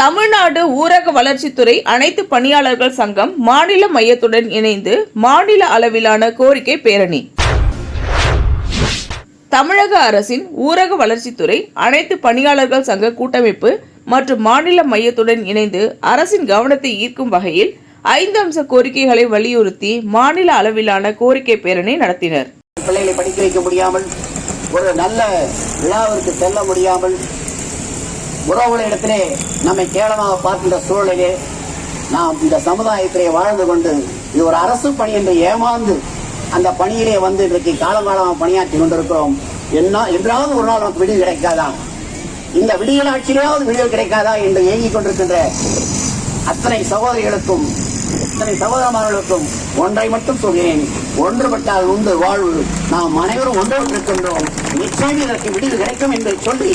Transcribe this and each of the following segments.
தமிழ்நாடு ஊரக வளர்ச்சித்துறை அனைத்து பணியாளர்கள் சங்கம் மாநில மையத்துடன் இணைந்து மாநில அளவிலான கோரிக்கை பேரணி. தமிழக அரசின் ஊரக வளர்ச்சித்துறை அனைத்து பணியாளர்கள் சங்க கூட்டமைப்பு மற்றும் மாநில மையத்துடன் இணைந்து அரசின் கவனத்தை ஈர்க்கும் வகையில் ஐந்து அம்ச கோரிக்கைகளை வலியுறுத்தி மாநில அளவிலான கோரிக்கை பேரணி நடத்தினர். பிள்ளைகளை படிக்க வைக்க முடியாமல் ஒரு நல்ல விழாவிற்கு செல்ல முடியாமல் உறவுகளிடத்திலே நம்மை கேவலமாக பார்க்கின்ற சூழலிலே நாம் இந்த சமுதாயத்திலே வாழ்ந்து கொண்டு இது ஒரு அரசு பணி என்று ஏமாந்து அந்த பணியிலே வந்து இன்றைக்கு காலங்காலமாக பணியாற்றி கொண்டிருக்கிறோம். என்ன என்றாவது ஒரு நாள் நமக்கு விடுதலை கிடைக்காதா? இந்த விடுதல் ஆட்சியிலாவது விடுதல் கிடைக்காதா என்று ஏங்கிக் கொண்டிருக்கின்ற அத்தனை சகோதரிகளுக்கும் அத்தனை சகோதரமார்களுக்கும் ஒன்றை மட்டும் சொல்கிறேன். ஒன்றுபட்டால் உண்டு வாழ்வு. நாம் அனைவரும் ஒன்றுபட்டிருக்கின்றோம் நிச்சயம் இதற்கு விடிவு கிடைக்கும் என்று சொல்லி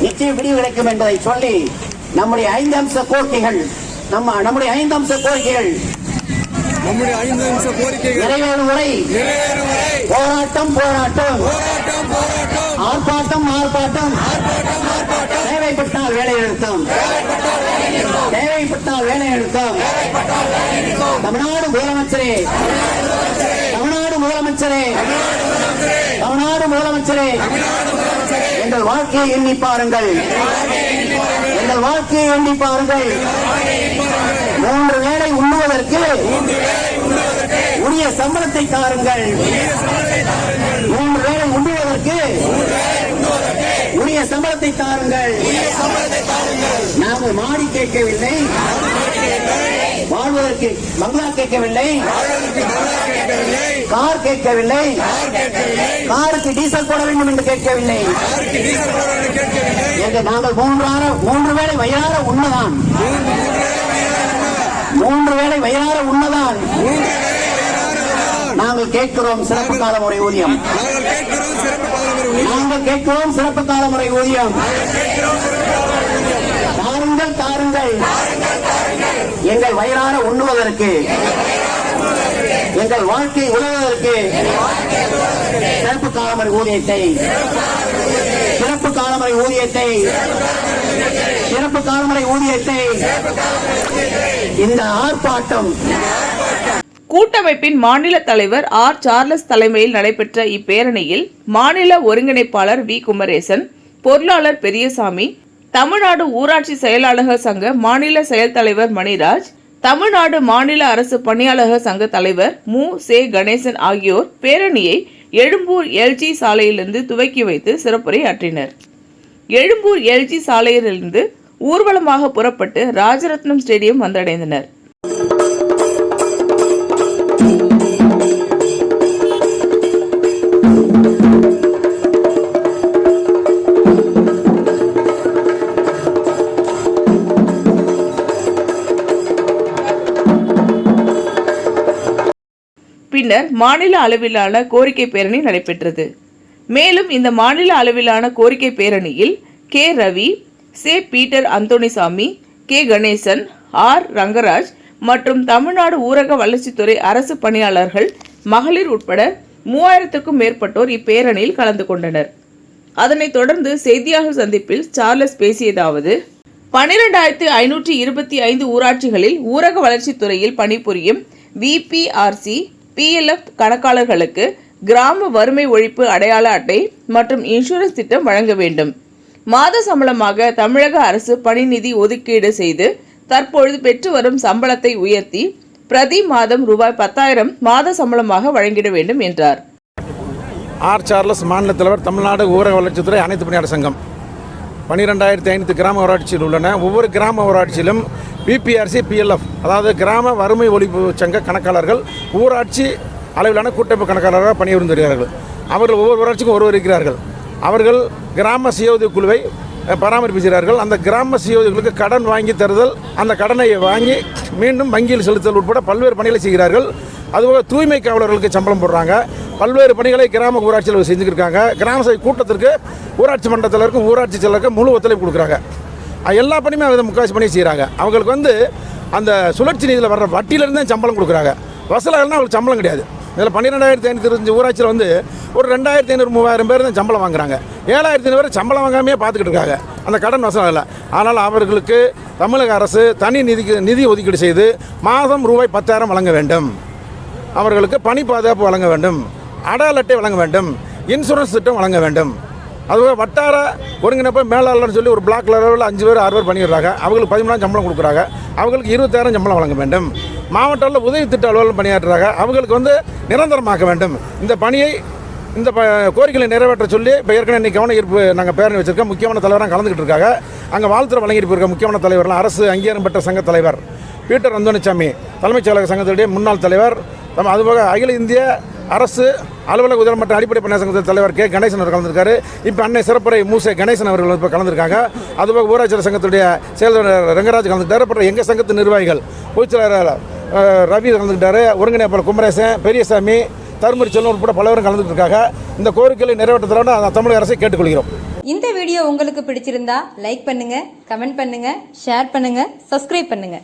நிச்சயம் விடிவு கிடைக்கும் என்பதை சொல்லி நம்முடைய ஐந்து அம்ச கோரிக்கைகள் நம்ம நம்முடைய ஐந்து அம்ச கோரிக்கைகள் நம்முடைய ஐந்து அம்ச கோரிக்கைகள் நிறைவேறும் வரை நிறைவேறும் வரை போராட்டம் போராட்டம். போராட்டம் போராட்டம். ஆர்ப்பாட்டம் ஆர்ப்பாட்டம். தேவைப்பட்டால் வேலை நிறுத்தம். தேவைப்பட்டால் வேலை நிறுத்தம். தமிழ்நாடு முதலமைச்சரே. தமிழ்நாடு முதலமைச்சரே. தமிழ்நாடு முதலமைச்சரே. எங்கள் வாழ்க்கையை எண்ணி பாருங்கள். எங்கள் வாழ்க்கையை எண்ணி பாருங்கள். மூன்று வேலை உண்ணுவதற்கு உரிய சம்பளத்தை தாருங்கள். மூன்று வேலை உண்ணுவதற்கு உரிய சம்பளத்தை தாருங்கள். நாங்கள் மாடி கேட்கவில்லை. வாழ்வதற்கு பங்களா கேட்கவில்லை. கார் கேட்கவில்லை. காருக்கு டீசல் போட வேண்டும் என்று கேட்கவில்லை. என்று நாங்கள் மூன்றார மூன்று வேளை வயிறார உண்மைதான் மூன்று வேளை வயிறார உண்மைதான் நாங்கள் கேட்கிறோம் சிறப்பு கால முறை ஊதியம். நாங்கள் கேட்கிறோம் சிறப்பு பாரம்பரிய நாங்கள் கேட்கிறோம் சிறப்பு கால முறை ஊதியம். தாருங்கள் எங்கள் வயிறார உண்ணுவதற்கு எங்கள் வாழ்க்கை உதவுவதற்கு சிறப்பு காலமறை ஊதியத்தை சிறப்பு காலமறை ஊதியத்தை சிறப்பு காலமறை ஊதியத்தை இந்த ஆர்ப்பாட்டம் கூட்டமைப்பின் மாநில தலைவர் ஆர். சார்லஸ் தலைமையில் நடைபெற்ற இப்பேரணியில் மாநில ஒருங்கிணைப்பாளர் வி. குமரேசன் பொருளாளர் பெரியசாமி தமிழ்நாடு ஊராட்சி செயலாளர்கள் சங்க மாநில செயல் தலைவர் மணிராஜ் தமிழ்நாடு மாநில அரசு பணியாளர்கள் சங்க தலைவர் மு. சே. கணேசன் ஆகியோர் பேரணியை எழும்பூர் எல்ஜி சாலையிலிருந்து துவக்கி வைத்து சிறப்புரை ஆற்றினர் எழும்பூர் எல்ஜி சாலையிலிருந்து ஊர்வலமாக புறப்பட்டு ராஜரத்னம் ஸ்டேடியம் வந்தடைந்தனர். பின்னர் மாநில அளவிலான கோரிக்கை பேரணி நடைபெற்றது. மேலும் இந்த மாநில அளவிலான கோரிக்கை பேரணியில் கே. ரவி சே. Peter Anthonisamy K. Ganesan R. Rangaraj மற்றும் தமிழ்நாடு ஊரக வளர்ச்சித்துறை அரசு பணியாளர்கள் மகளிர் உட்பட மூவாயிரத்துக்கும் மேற்பட்டோர் இப்பேரணியில் கலந்து கொண்டனர். அதனைத் தொடர்ந்து செய்தியாளர் சந்திப்பில் சார்லஸ் பேசியதாவது பனிரெண்டாயிரத்து ஐநூற்றி இருபத்தி ஐந்து ஊராட்சிகளில் ஊரக வளர்ச்சித்துறையில் பணிபுரியும் விபிஆர்சி பிஎல்எஃப் கணக்காளர்களுக்கு கிராம வறுமை ஒழிப்பு அடையாள அட்டை மற்றும் இன்சூரன்ஸ் திட்டம் வழங்க வேண்டும். மாத சம்பளமாக தமிழக அரசு பணி நிதி ஒதுக்கீடு செய்து தற்பொழுது பெற்று வரும் சம்பளத்தை உயர்த்தி பிரதி மாதம் ரூபாய் பத்தாயிரம் மாத சம்பளமாக வழங்கிட வேண்டும் என்றார். ஆர் சார்லஸ் மாநில தலைவர் தமிழ்நாடு ஊரக வளர்ச்சித்துறை அனைத்து பணியாளர் சங்கம். பன்னிரெண்டாயிரத்தி ஐநூறு கிராம ஊராட்சியில் உள்ளன. ஒவ்வொரு கிராம ஊராட்சியிலும் பிபிஆர்சி பிஎல்எஃப் அதாவது கிராம வறுமை ஒழிப்பு சங்க கணக்காளர்கள் ஊராட்சி அளவிலான கூட்டமைப்பு கணக்காளராக பணிபுரிந்து வருகிறார்கள். அவர்கள் ஒவ்வொரு ஊராட்சிக்கும் ஒருவர் இருக்கிறார்கள். அவர்கள் கிராம சுய குழுவை பராமரிப்பிக்கிறார்கள். பராமரிப்புகிறார்கள் அந்த கிராம சுய உதவிகளுக்கு கடன் வாங்கி தருதல் அந்த கடனை வாங்கி மீண்டும் வங்கியில் செலுத்தல் உட்பட பல்வேறு பணிகளை செய்கிறார்கள். அதுபோக தூய்மை காவலர்களுக்கு சம்பளம் போடுறாங்க. பல்வேறு பணிகளை கிராம ஊராட்சியில் செஞ்சுருக்காங்க கிராம சபை கூட்டத்திற்கு ஊராட்சி மன்றத்திலருக்கும் ஊராட்சி செயலருக்கும் முழு ஒத்துழைப்பு கொடுக்குறாங்க. எல்லா பணியுமே அதை முக்காசி பண்ணி செய்கிறாங்க அவங்களுக்கு வந்து அந்த சுழற்சி நிதியில் வர்ற வட்டியிலேருந்து தான் சம்பளம் கொடுக்குறாங்க. வசூலாகலாம் அவங்களுக்கு சம்பளம் கிடையாது. இதில் பன்னிரெண்டாயிரத்தி ஐநூற்றி ஊராட்சியில் வந்து ஒரு ரெண்டாயிரத்தி ஐநூறு மூவாயிரம் பேர் தான் சம்பளம் வாங்குறாங்க. ஏழாயிரத்தி ஐநூறு பேர் சம்பளம் வாங்காமே பார்த்துக்கிட்டு இருக்காங்க. அந்த கடன் வசனம் இல்லை. ஆனால் அவர்களுக்கு தமிழக அரசு தனி நிதிக்கு நிதி ஒதுக்கீடு செய்து மாதம் ரூபாய் பத்தாயிரம் வழங்க வேண்டும். அவர்களுக்கு பணி பாதுகாப்பு வழங்க வேண்டும். அடால் அட்டை வழங்க வேண்டும். இன்சூரன்ஸ் திட்டம் வழங்க வேண்டும். அதுவே வட்டார ஒருங்கிணைப்ப மேலாளர்னு சொல்லி ஒரு பிளாக் லெவலில் அஞ்சு பேர் ஆறு பேர் பண்ணிடுறாங்க. அவங்களுக்கு பதிமூணாயிரம் சம்பளம் கொடுக்குறாங்க. அவங்களுக்கு இருபத்தாயிரம் சம்பளம் வழங்க வேண்டும். மாவட்ட அளவில் உதவி திட்ட அலுவலகம் பணியாற்றுறாங்க. அவங்களுக்கு வந்து நிரந்தரமாக்க வேண்டும். இந்த பணியை இந்த ப கோரிக்கைகளை நிறைவேற்ற சொல்லி இப்போ ஏற்கனவே இன்றைக்கி கவன ஈர்ப்பு நாங்கள் பேரணி வச்சிருக்கோம். முக்கியமான தலைவராக கலந்துக்கிட்டு இருக்காங்க. அங்கே வாழ்த்துறை வழங்கிட்டு இருக்க முக்கியமான தலைவர்லாம் அரசு அங்கீகாரம் பெற்ற சங்க தலைவர் பீட்டர் அந்தோனிசாமி தலைமைச் செயலக சங்கத்துடைய முன்னாள் தலைவர். அதுபோக அகில இந்திய அரசு அலுவலக உதவி மற்றும் அடிப்படை பணியாளர் சங்கத்தின் தலைவர் கே. கணேசன் அவர் கலந்துருக்காரு. இப்போ அன்னை சிறப்புரை மூசை கணேசன் அவர்கள் இப்போ கலந்துருக்காங்க. அதுபோக ஊராட்சி சங்கத்துடைய செயலாளர் ரங்கராஜ் கலந்துக்கிட்டாரு. அப்புறம் எங்கள் சங்கத்து நிர்வாகிகள்? பொதுச்செயலாளர் ரவி கலந்துக்கிட்டாரு. ஒருங்கிணைப்பாளர் குமரேசன் பெரியசாமி தருமபுரி செல்வம் உட்பட பலவரும் கலந்துட்டு இந்த கோரிக்கைகளை நிறைவேற்றத்தோட தமிழக அரசை கேட்டுக்கொள்கிறோம். இந்த வீடியோ உங்களுக்கு பிடிச்சிருந்தா லைக் பண்ணுங்க கமெண்ட் பண்ணுங்க ஷேர் பண்ணுங்க சப்ஸ்கிரைப் பண்ணுங்க.